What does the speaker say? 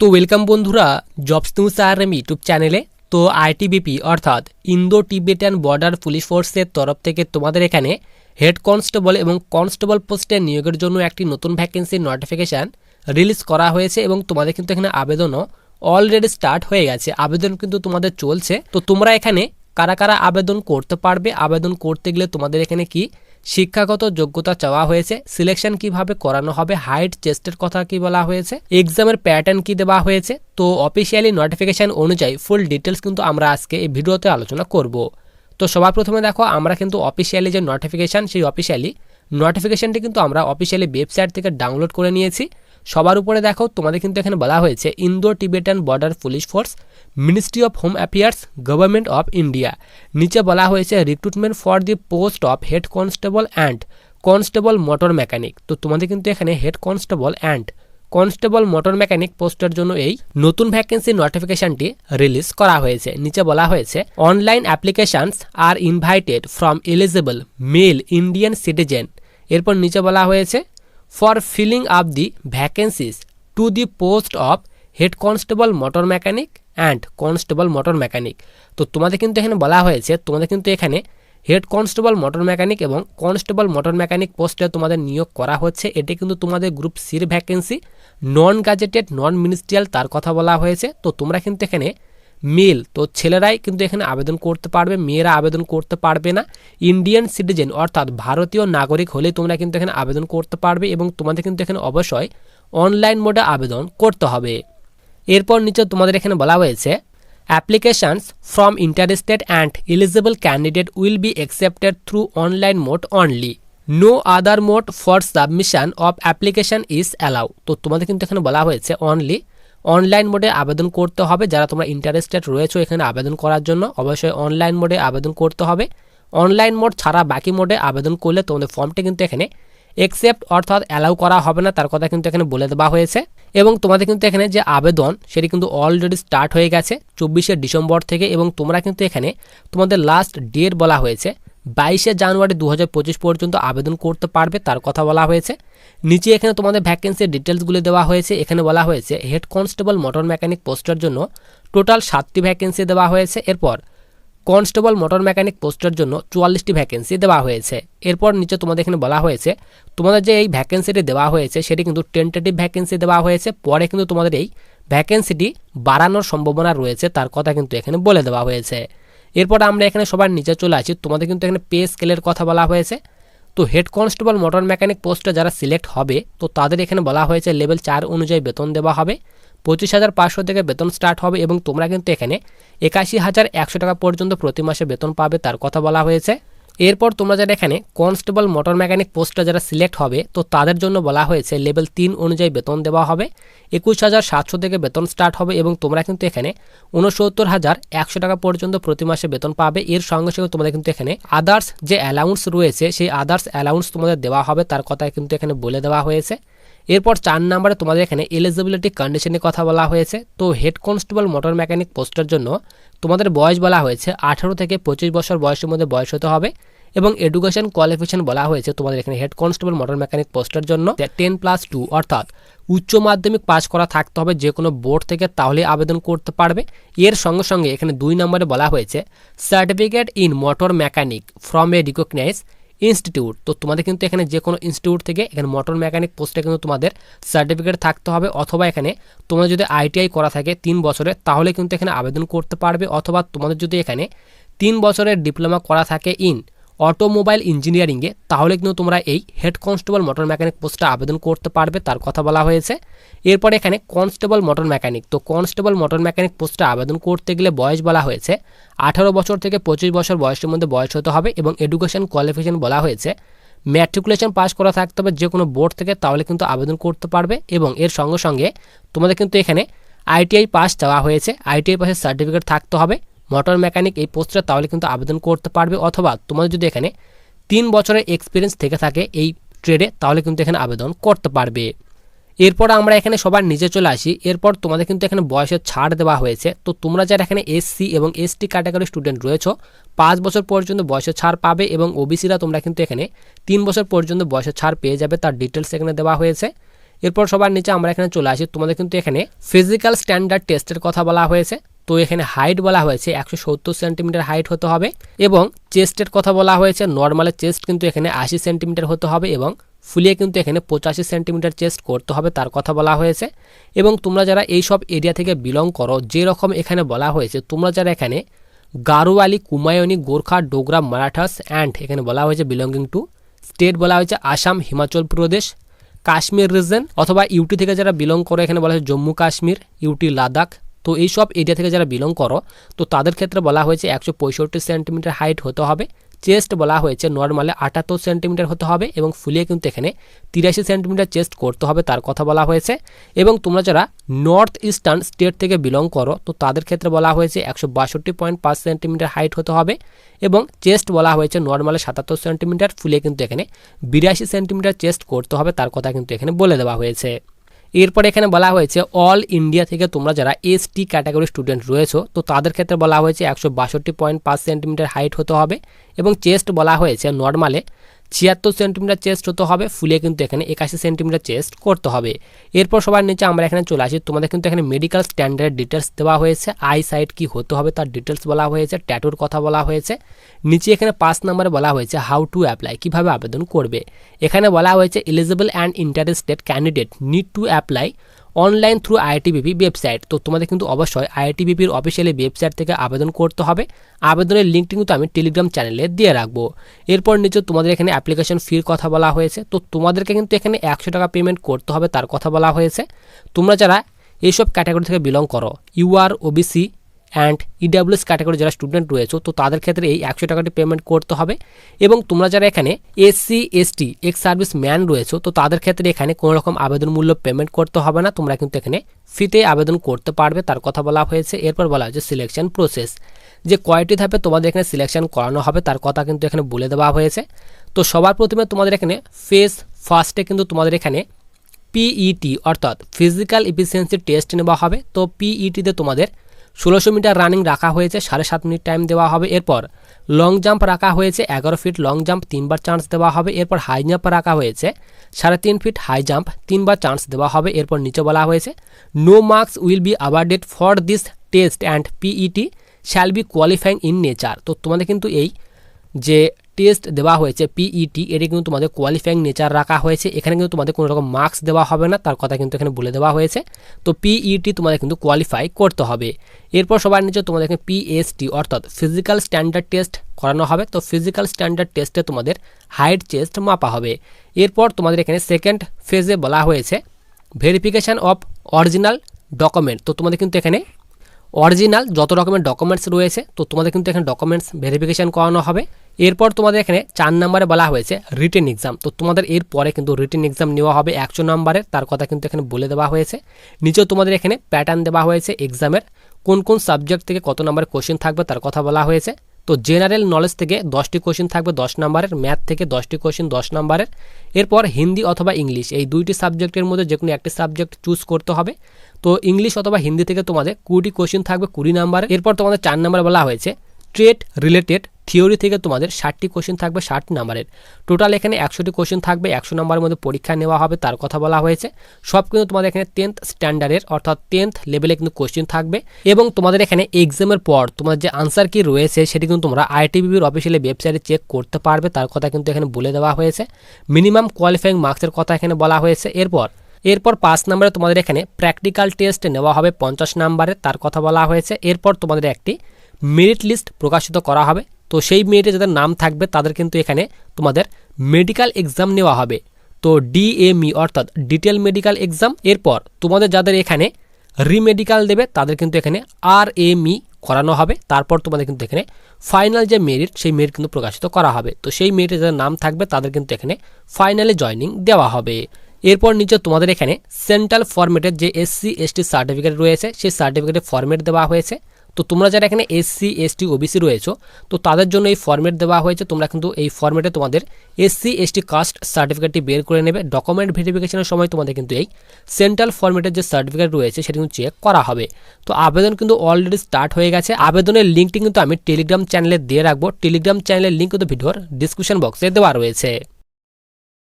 তো ওয়েলকাম বন্ধুরা jobs news R M YouTube চ্যানেলে তো আইটিবিপি অর্থাৎ ইন্দো টিবেটান বর্ডার পুলিশ ফোর্সের তরফ থেকে তোমাদের এখানে হেড কনস্টেবল এবং কনস্টেবল পোস্টে নিয়োগের জন্য একটি নতুন ভ্যাকেন্সির নোটিফিকেশান রিলিজ করা হয়েছে এবং তোমাদের কিন্তু এখানে আবেদনও অলরেডি স্টার্ট হয়ে গেছে। আবেদন কিন্তু তোমাদের চলছে। তো তোমরা এখানে কারা কারা আবেদন করতে পারবে? আবেদন করতে গেলে তোমাদের এখানে কি শিক্ষাগত যোগ্যতা চাওয়া হয়েছে সিলেকশন কীভাবে করানো হবে হাইট চেস্টের কথা কি বলা হয়েছে এক্সামের প্যাটার্ন কি দেওয়া হয়েছে, তো অফিসিয়ালি নোটিফিকেশন অনুযায়ী ফুল ডিটেলস কিন্তু আমরা আজকে এই ভিডিওতে আলোচনা করব। তো সবার প্রথমে দেখো, আমরা কিন্তু অফিসিয়ালি যে নোটিফিকেশান সেই অফিসিয়ালি নোটিফিকেশানটি কিন্তু আমরা অফিসিয়ালি ওয়েবসাইট থেকে ডাউনলোড করে নিয়েছি। সবার উপরে দেখো, তোমাদের কিন্তু এখানে বলা হয়েছে Indo Tibetan border police force ministry of home affairs government of India নিচে বলা হয়েছে recruitment for the post of head constable and constable motor mechanic তো তোমাদের কিন্তু এখানে head constable and constable motor mechanic পোস্টের জন্য এই নতুন ভ্যাকেন্সি নোটিফিকেশনটি রিলিজ করা হয়েছে। নিচে বলা হয়েছে online applications R invited from eligible male Indian citizen এরপর নিচে বলা হয়েছে for filling up the vacancies to the post of head constable motor mechanic and constable motor mechanic. তো তোমাদের কিন্তু এখানে বলা হয়েছে, তোমাদের কিন্তু এখানে হেড কনস্টেবল মোটর মেকানিক এবং কনস্টেবল মোটর মেকানিক পোস্টে তোমাদের নিয়োগ করা হচ্ছে। এটি কিন্তু তোমাদের গ্রুপ সির vacancy non gazetted non ministerial তার কথা বলা হয়েছে। তো তোমরা কিন্তু এখানে মেল। তো ছেলেরাই কিন্তু এখানে আবেদন করতে পারবে, মেয়েরা আবেদন করতে পারবে না। ইন্ডিয়ান সিটিজেন অর্থাৎ ভারতীয় নাগরিক হলে তোমরা কিন্তু এখানে আবেদন করতে পারবে এবং তোমাদের কিন্তু এখানে অবশ্যই অনলাইন মোডে আবেদন করতে হবে। এরপর নিচে তোমাদের এখানে বলা হয়েছে applications from interested and eligible candidate will be accepted through online mode only no other mode for submission of application is allow তো তোমাদের কিন্তু এখানে বলা হয়েছে অনলি অনলাইন মোডে আবেদন করতে হবে। যারা তোমরা ইন্টারেস্টেড রয়েছো এখানে আবেদন করার জন্য, অবশ্যই অনলাইন মোডে আবেদন করতে হবে। অনলাইন মোড ছাড়া বাকি মোডে আবেদন করলে তোমাদের ফর্মটি কিন্তু এখানে একসেপ্ট অর্থাৎ অ্যালাউ করা হবে না, তার কথা কিন্তু এখানে বলে দেওয়া হয়েছে। এবং তোমাদের কিন্তু এখানে যে আবেদন, সেটি কিন্তু অলরেডি স্টার্ট হয়ে গেছে চব্বিশে ডিসেম্বর থেকে এবং তোমরা কিন্তু এখানে তোমাদের লাস্ট ডেট বলা হয়েছে। বাইশে জানুয়ারি দু পঁচিশ পর্যন্ত আবেদন করতে পারবে তার কথা বলা হয়েছে। নিচে এখানে তোমাদের ভ্যাকেন্সির ডিটেলসগুলি দেওয়া হয়েছে। এখানে বলা হয়েছে হেড কনস্টেবল মোটর মেকানিক পোস্টের জন্য টোটাল সাতটি ভ্যাকেন্সি দেওয়া হয়েছে। এরপর কনস্টেবল মোটর মেকানিক পোস্টের জন্য চুয়াল্লিশটি ভ্যাকেন্সি দেওয়া হয়েছে। এরপর নিচে তোমাদের এখানে বলা হয়েছে, তোমাদের যে এই ভ্যাকেন্সিটি দেওয়া হয়েছে, সেটি কিন্তু টেন্টেটিভ ভ্যাকেন্সি দেওয়া হয়েছে। পরে কিন্তু তোমাদের এই ভ্যাকেন্সিটি বাড়ানোর সম্ভাবনা রয়েছে, তার কথা কিন্তু এখানে বলে দেওয়া হয়েছে। এরপর আমরা এখানে সবার নিচে চলে আসি। তোমাদের কিন্তু এখানে পে স্কেলের কথা বলা হয়েছে। তো হেড কনস্টেবল মোটর মেকানিক পোস্টে যারা সিলেক্ট হবে, তো তাদের এখানে বলা হয়েছে লেভেল চার অনুযায়ী বেতন দেওয়া হবে। পঁচিশ হাজার পাঁচশো থেকে বেতন স্টার্ট হবে এবং তোমরা কিন্তু এখানে একাশি হাজার একশো টাকা পর্যন্ত প্রতি মাসে বেতন পাবে, তার কথা বলা হয়েছে। এরপর তোমরা যারা এখানে কনস্টেবল মোটর মেকানিক পোস্টে যারা সিলেক্ট হবে, তো তাদের জন্য বলা হয়েছে লেভেল তিন অনুযায়ী বেতন দেওয়া হবে, একুশ হাজার সাতশো থেকে বেতন স্টার্ট হবে এবং তোমরা কিন্তু এখানে উনসত্তর হাজার একশো টাকা পর্যন্ত প্রতি মাসে বেতন পাবে। এর সঙ্গে সঙ্গে তোমাদের কিন্তু এখানে আদার্স যে অ্যালাউন্স রয়েছে, সেই আদার্স অ্যালাউন্স তোমাদের দেওয়া হবে, তার কথা কিন্তু এখানে বলে দেওয়া হয়েছে। এরপর চার নম্বরে তোমাদের এখানে এলিজিবিলিটি কন্ডিশনের কথা বলা হয়েছে। তো হেড কনস্টেবল মোটর মেকানিক পোস্টের জন্য তোমাদের বয়স বলা হয়েছে আঠারো থেকে পঁচিশ বছর বয়সের মধ্যে বয়স হতে হবে এবং এডুকেশন কোয়ালিফিকেশন বলা হয়েছে তোমাদের এখানে হেড কনস্টেবল মোটর মেকানিক পোস্টের জন্য। টেন প্লাস টু অর্থাৎ উচ্চ মাধ্যমিক পাস করা থাকতে হবে যে কোনো বোর্ড থেকে তাহলে আবেদন করতে পারবে। এর সঙ্গে সঙ্গে এখানে দুই নম্বরে বলা হয়েছে certificate in motor mechanic from a recognise institute. তো তোমাদের কিন্তু এখানে যে কোনো ইনস্টিটিউট থেকে এখানে মোটর মেকানিক পোস্টে কিন্তু তোমাদের সার্টিফিকেট থাকতে হবে অথবা এখানে তোমাদের যদি আইটিআই করা থাকে তিন বছরে, তাহলে কিন্তু এখানে আবেদন করতে পারবে। অথবা তোমাদের যদি এখানে তিন বছরের ডিপ্লোমা করা থাকে ইন অটোমোবাইল ইঞ্জিনিয়ারিংয়ে, তাহলে কিন্তু তোমরা এই হেড কনস্টেবল মোটর মেকানিক পোস্টে আবেদন করতে পারবে, তার কথা বলা হয়েছে। এরপর এখানে কনস্টেবল মোটর মেকানিক, তো কনস্টেবল মোটর মেকানিক পোস্টে আবেদন করতে গেলে বয়স বলা হয়েছে, আঠারো বছর থেকে পঁচিশ বছর বয়সের মধ্যে বয়স হতে হবে এবং এডুকেশন কোয়ালিফিকেশন বলা হয়েছে। ম্যাট্রিকুলেশন পাস করা থাকতে হবে যে কোনো বোর্ড থেকে, তাহলে কিন্তু আবেদন করতে পারবে এবং এর সঙ্গে সঙ্গে তোমাদের কিন্তু এখানে আইটিআই পাস চাওয়া হয়েছে, আইটিআই পাসের সার্টিফিকেট থাকতে হবে। মোটর মেকানিক এই পোস্টে তাহলে কিন্তু আবেদন করতে পারবে অথবা তোমাদের যদি এখানে তিন বছরের এক্সপিরিয়েন্স থেকে থাকে এই ট্রেডে তাহলে কিন্তু এখানে আবেদন করতে পারবে। এরপর আমরা এখানে সবার নিচে চলে আসি। এরপর তোমাদের কিন্তু এখানে বয়সের ছাড় দেওয়া হয়েছে। তো তোমরা যারা এখানে এসসি এবং এসটি ক্যাটাগরি স্টুডেন্ট রয়েছে, পাঁচ বছর পর্যন্ত বয়সের ছাড় পাবে এবং ওবিসিরা তোমরা কিন্তু এখানে তিন বছর পর্যন্ত বয়সের ছাড় পেয়ে যাবে, তার ডিটেলস এখানে দেওয়া হয়েছে। এরপর সবার নিচে আমরা এখানে চলে আসি। তোমাদের কিন্তু এখানে ফিজিক্যাল স্ট্যান্ডার্ড টেস্টের কথা বলা হয়েছে। তো এখানে হাইট বলা হয়েছে, একশো সত্তর সেন্টিমিটার হাইট হতে হবে এবং চেস্টের কথা বলা হয়েছে নর্মালের চেস্ট কিন্তু এখানে আশি সেন্টিমিটার হতে হবে এবং ফুলিয়ে কিন্তু এখানে পঁচাশি সেন্টিমিটার চেস্ট করতে হবে তার কথা বলা হয়েছে। এবং তোমরা যারা এই সব এরিয়া থেকে বিলং করো, যে রকম এখানে বলা হয়েছে, তোমরা যারা এখানে গারোয়ালি, কুমায়নি, গোর্খা, ডোগরা, মারাঠাস অ্যান্ড এখানে বলা হয়েছে বিলঙ্গিং টু স্টেট বলা হয়েছে, আসাম, হিমাচল প্রদেশ, কাশ্মীর রিজন অথবা ইউটি থেকে যারা বিলং করো, এখানে বলা হয়েছে জম্মু কাশ্মীর ইউটি লাদাখ তো এই সব এরিয়া থেকে যারা বিলং করো, তো তাদের ক্ষেত্রে বলা হয়েছে একশো পঁয়ষট্টি সেন্টিমিটার হাইট হতে হবে। চেস্ট বলা হয়েছে নর্মালে আটাত্তর সেন্টিমিটার হতে হবে এবং ফুলিয়ে কিন্তু এখানে তিরাশি সেন্টিমিটার চেস্ট করতে হবে তার কথা বলা হয়েছে। এবং তোমরা যারা নর্থ ইস্টার্ন স্টেট থেকে বিলং করো, তো তাদের ক্ষেত্রে বলা হয়েছে একশো বাষট্টি পয়েন্ট পাঁচ সেন্টিমিটার হাইট হতে হবে এবং চেস্ট বলা হয়েছে নর্মালে সাতাত্তর সেন্টিমিটার ফুলিয়ে কিন্তু এখানে বিরাশি সেন্টিমিটার চেস্ট করতে হবে তার কথা কিন্তু এখানে বলে দেওয়া হয়েছে। এরপর এখানে বলা হয়েছে অল ইন্ডিয়া থেকে তোমরা যারা এস টি ক্যাটাগরি স্টুডেন্ট রয়েছো, তো তাদের ক্ষেত্রে বলা হয়েছে, একশো বাষট্টি পয়েন্ট পাঁচ সেন্টিমিটার হাইট হতে হবে এবং চেস্ট বলা হয়েছে নর্মালে ছিয়াত্তর সেন্টিমিটার চেস্ট হতে হবে, ফুলে কিন্তু এখানে একাশি সেন্টিমিটার চেস্ট করতে হবে। এরপর সবার নিচে আমরা এখানে চলে আসি, তোমাদের কিন্তু এখানে মেডিকেল স্ট্যান্ডার্ড ডিটেলস দেওয়া হয়েছে আই সাইট কি হতে হবে তার ডিটেলস বলা হয়েছে ট্যাটুর কথা বলা হয়েছে। নিচে এখানে পাঁচ নম্বরে বলা হয়েছে হাউ টু অ্যাপ্লাই কীভাবে আবেদন করবে। এখানে বলা হয়েছে eligible and interested candidate need to apply online through IITBP website তো তোমাদের কিন্তু অবশ্যই আইআইটিবিপির অফিসিয়ালি ওয়েবসাইট থেকে আবেদন করতে হবে। আবেদনের লিঙ্কটি কিন্তু আমি টেলিগ্রাম চ্যানেলে দিয়ে রাখব। এরপর নিচে তোমাদের এখানে অ্যাপ্লিকেশন ফির কথা বলা হয়েছে। তো তোমাদেরকে কিন্তু এখানে একশো টাকা পেমেন্ট করতে হবে, তার কথা বলা হয়েছে। তোমরা যারা এইসব ক্যাটাগরি থেকে বিলং করো UR OBC and EWS category যারা স্টুডেন্ট রয়েছে, তো তাদের ক্ষেত্রে এই একশো টাকাটি পেমেন্ট করতে হবে। এবং তোমরা যারা এখানে SC ST ex service man রয়েছে, তো তাদের ক্ষেত্রে এখানে কোনো রকম আবেদন মূল্য পেমেন্ট করতে হবে না। তোমরা কিন্তু এখানে ফিতে আবেদন করতে পারবে, তার কথা বলা হয়েছে। এরপর বলা হয়েছে সিলেকশন প্রসেস যে কয়টি ধাপে তোমাদের এখানে সিলেকশন করানো হবে, তার কথা কিন্তু এখানে বলে দেওয়া হয়েছে। তো সবার প্রথমে তোমাদের এখানে ফেস ফার্স্টে কিন্তু তোমাদের এখানে পিইটি অর্থাৎ ফিজিক্যাল ইফিসিয়েন্সি টেস্ট নেওয়া হবে। তো পিইটিতে তোমাদের ষোলোশো মিটার রানিং রাখা হয়েছে, সাড়ে সাত মিনিট টাইম দেওয়া হবে। এরপর লং জাম্প রাখা হয়েছে, এগারো ফিট লং জাম্প তিনবার চান্স দেওয়া হবে। এরপর হাই জাম্প রাখা হয়েছে, সাড়ে তিন ফিট হাই জাম্প তিনবার চান্স দেওয়া হবে। এরপর নিচে বলা হয়েছে no marks will be awarded for this test and PET shall be qualifying in nature তো তোমাদের কিন্তু এই যে টেস্ট দেওয়া হয়েছে পিইটি এটি কিন্তু তোমাদের কোয়ালিফাইং নেচার রাখা হয়েছে। এখানে কিন্তু তোমাদের কোনো রকম মার্কস দেওয়া হবে না, তার কথা কিন্তু এখানে বলে দেওয়া হয়েছে। তো পিইটি তোমাদের কিন্তু কোয়ালিফাই করতে হবে। এরপর সবার নিচে তোমাদের এখানে পিএসটি অর্থাৎ ফিজিক্যাল স্ট্যান্ডার্ড টেস্ট করানো হবে। তো ফিজিক্যাল স্ট্যান্ডার্ড টেস্টে তোমাদের হাইট চেস্ট মাপা হবে। এরপর তোমাদের এখানে সেকেন্ড ফেজে বলা হয়েছে ভেরিফিকেশান অফ অরিজিনাল ডকুমেন্ট তো তোমাদের কিন্তু এখানে অরিজিনাল যত রকমের ডকুমেন্টস রয়েছে, তো তোমাদের কিন্তু এখানে ডকুমেন্টস ভেরিফিকেশান করানো হবে। এরপর তোমাদের এখানে চার নম্বরে বলা হয়েছে রিটেন এক্সাম তো তোমাদের এরপরে কিন্তু রিটেন এক্সাম নেওয়া হবে একশো নম্বরের তার কথা কিন্তু এখানে বলে দেওয়া হয়েছে। নিচেও তোমাদের এখানে প্যাটার্ন দেওয়া হয়েছে এক্সামের কোন কোন সাবজেক্ট থেকে কত নম্বরের কোশ্চেন থাকবে, তার কথা বলা হয়েছে। তো জেনারেল নলেজ থেকে দশটি কোশ্চিন থাকবে দশ নম্বরের, ম্যাথ থেকে দশটি কোশ্চেন দশ নম্বরের। এরপর হিন্দি অথবা ইংলিশ, এই দুইটি সাবজেক্টের মধ্যে যে কোনো একটি সাবজেক্ট চুজ করতে হবে। তো ইংলিশ অথবা হিন্দি থেকে তোমাদের কুড়িটি কোশ্চিন থাকবে কুড়ি নাম্বারের। এরপর তোমাদের চার নাম্বার বলা হয়েছে, ট্রেড রিলেটেড থিওরি থেকে তোমাদের ষাটটি কোশ্চেন থাকবে, ষাট নাম্বারের। টোটাল এখানে একশোটি কোশ্চেন থাকবে, একশো নাম্বারের মধ্যে পরীক্ষা নেওয়া হবে, তার কথা বলা হয়েছে। সব কিন্তু তোমাদের এখানে টেন্থ স্ট্যান্ডার্ডের অর্থাৎ টেন্থ লেভেলে কিন্তু কোশ্চেন থাকবে। এবং তোমাদের এখানে এক্সামের পর তোমার যে আনসার কি রয়েছে, সেটি কিন্তু তোমরা আইটিবিবির অফিসিয়ালি ওয়েবসাইটে চেক করতে পারবে, তার কথা কিন্তু এখানে বলে দেওয়া হয়েছে। মিনিমাম কোয়ালিফাইং মার্কসের কথা এখানে বলা হয়েছে। এরপর এরপর পাঁচ নম্বরে তোমাদের এখানে প্র্যাকটিক্যাল টেস্ট নেওয়া হবে, পঞ্চাশ নম্বরে তার কথা বলা হয়েছে। এরপর তোমাদের একটি মেরিট লিস্ট প্রকাশিত করা হবে। তো সেই মেরিটে যাদের নাম থাকবে, তাদের কিন্তু এখানে তোমাদের মেডিকেল এক্সাম নেওয়া হবে। তো ডিএমই অর্থাৎ ডিটেল মেডিকেল এক্সাম এরপর তোমাদের যাদের এখানে রিমেডিকেল দেবে, তাদের কিন্তু এখানে আর এমই করানো হবে। তারপর তোমাদের কিন্তু এখানে ফাইনাল যে মেরিট সেই মেরিট কিন্তু প্রকাশিত করা হবে। তো সেই মেরিটে যাদের নাম থাকবে, তাদের কিন্তু এখানে ফাইনালে জয়নিং দেওয়া হবে। এরপর নিচে তোমাদের এখানে সেন্ট্রাল ফরম্যাটের যে এসসি এসটি সার্টিফিকেট রয়েছে, সেই সার্টিফিকেটের ফরম্যাট দেওয়া হয়েছে। তো তোমরা যারা এখানে এসসি এসটি ওবিসি রয়েছো, তো তাদের জন্য এই ফর্মেট দেওয়া হয়েছে। তোমরা কিন্তু এই ফর্মেটে তোমাদের এসসি এসটি কাস্ট সার্টিফিকেটটি বের করে নেবে। ডকুমেন্ট ভেরিফিকেশনের সময় তোমাদের কিন্তু এই সেন্ট্রাল ফর্মেটের যে সার্টিফিকেট রয়েছে, সেটা কিন্তু চেক করা হবে। তো আবেদন কিন্তু অলরেডি স্টার্ট হয়ে গেছে। আবেদনের লিঙ্কটি কিন্তু আমি টেলিগ্রাম চ্যানেলে দিয়ে রাখব। টেলিগ্রাম চ্যানেলের লিঙ্ক কিন্তু ভিডিওর ডিসক্রিপশন বক্সে দেওয়া রয়েছে।